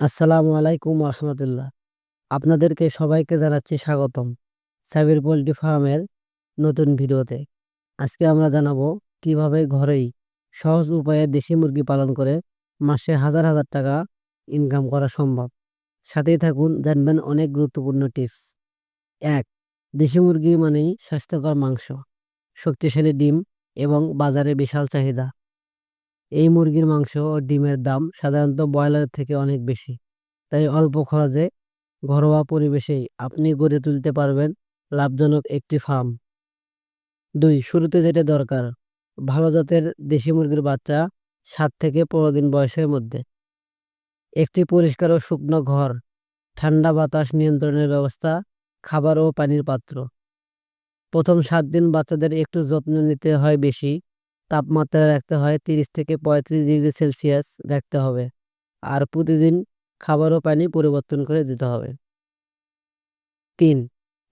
আসসালামু আলাইকুম রহমতুল্লাহ আপনাদেরকে সবাইকে জানাচ্ছি স্বাগতম সাবির পোলট্রি ফার্মের নতুন ভিডিওতে। আজকে আমরা জানাব কীভাবে ঘরেই সহজ উপায়ে দেশি মুরগি পালন করে মাসে হাজার হাজার টাকা ইনকাম করা সম্ভব। সাথেই থাকুন, জানবেন অনেক গুরুত্বপূর্ণ টিপস এক, দেশি মুরগি মানেই স্বাস্থ্যকর মাংস, শক্তিশালী ডিম এবং বাজারে বিশাল চাহিদা। এই মুরগির মাংস ও ডিমের দাম সাধারণত ব্রয়লারের থেকে অনেক বেশি। তাই অল্প খরচে ঘরোয়া পরিবেশেই আপনি গড়ে তুলতে পারবেন লাভজনক একটি ফার্ম। দুই, শুরুতে যেটা দরকার, ভালো জাতের দেশি মুরগির বাচ্চা সাত থেকে পনেরো দিন বয়সের মধ্যে। একটি পরিষ্কার ও শুকনো ঘর, ঠান্ডা বাতাস নিয়ন্ত্রণের ব্যবস্থা, খাবার ও পানির পাত্র। প্রথম সাত দিন বাচ্চাদের একটু যত্ন নিতে হয় বেশি তাপমাত্রা রাখতে হয় তিরিশ থেকে পঁয়ত্রিশ ডিগ্রি সেলসিয়াস রাখতে হবে। আর প্রতিদিন খাবার ও পানি পরিবর্তন করে দিতে হবে। তিন,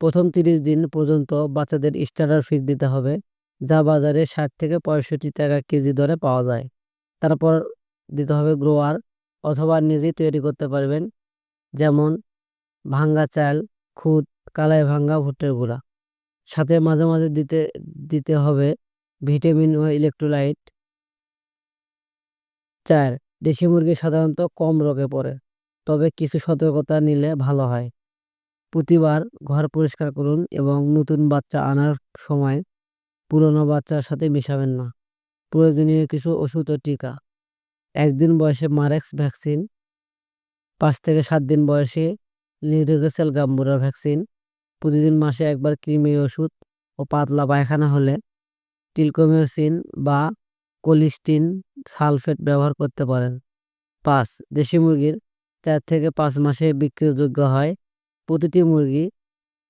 প্রথম তিরিশ দিন পর্যন্ত বাচ্চাদের স্টার্টার ফিড দিতে হবে, যা বাজারে ষাট থেকে পঁয়ষট্টি টাকা কেজি দরে পাওয়া যায়। তারপর দিতে হবে গ্রোয়ার অথবা নিজেই তৈরি করতে পারবেন, যেমন ভাঙ্গা চাল, খুদ, কালাই ভাঙ্গা, ভুট্টের গুঁড়া। সাথে মাঝে মাঝে দিতে দিতে হবে ভিটামিন ও ইলেকট্রোলাইট। চার, দেশি মুরগি সাধারণত কম রোগে পড়ে, তবে কিছু সতর্কতা নিলে ভালো হয়। প্রতিবার ঘর পরিষ্কার করুন এবং নতুন বাচ্চা আনার সময় পুরনো বাচ্চার সাথে মিশাবেন না। প্রয়োজনীয় কিছু ওষুধ ও টিকা। একদিন বয়সে মারেক্স ভ্যাকসিন, পাঁচ থেকে সাত দিন বয়সে নিউরোগেসেল গাম্বুরা ভ্যাকসিন, প্রতিদিন মাসে একবার কৃমির ওষুধ ও পাতলা পায়খানা হলে টিলকোমিওসিন বা কোলিস্টিন সালফেট ব্যবহার করতে পারেন। পাঁচ, দেশি মুরগির চার থেকে পাঁচ মাসে বিক্রিযোগ্য হয়। প্রতিটি মুরগি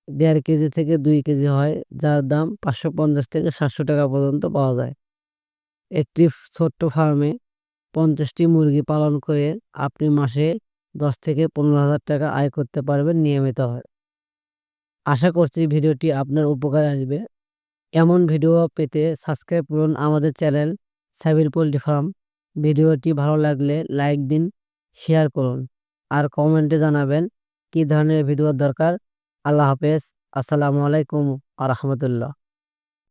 দেড় কেজি থেকে দুই কেজি হয়, যার দাম পাঁচশো পঞ্চাশ থেকে সাতশো টাকা পর্যন্ত পাওয়া যায়। একটি ছোট্ট ফার্মে পঞ্চাশটি মুরগি পালন করে আপনি মাসে দশ থেকে পনেরো হাজার টাকা আয় করতে পারবেন নিয়মিত। হয় আশা করছি ভিডিওটি আপনার উপকারে আসবে। এমন ভিডিও পেতে সাবস্ক্রাইব করুন আমাদের চ্যানেল সাবির পোলট্রি ফার্ম। ভিডিওটি ভালো লাগলে লাইক দিন, শেয়ার করুন আর কমেন্টে জানাবেন কী ধরনের ভিডিও দরকার। আল্লাহ হাফেজ। আসসালামু আলাইকুম আ রহমতুল্লাহ।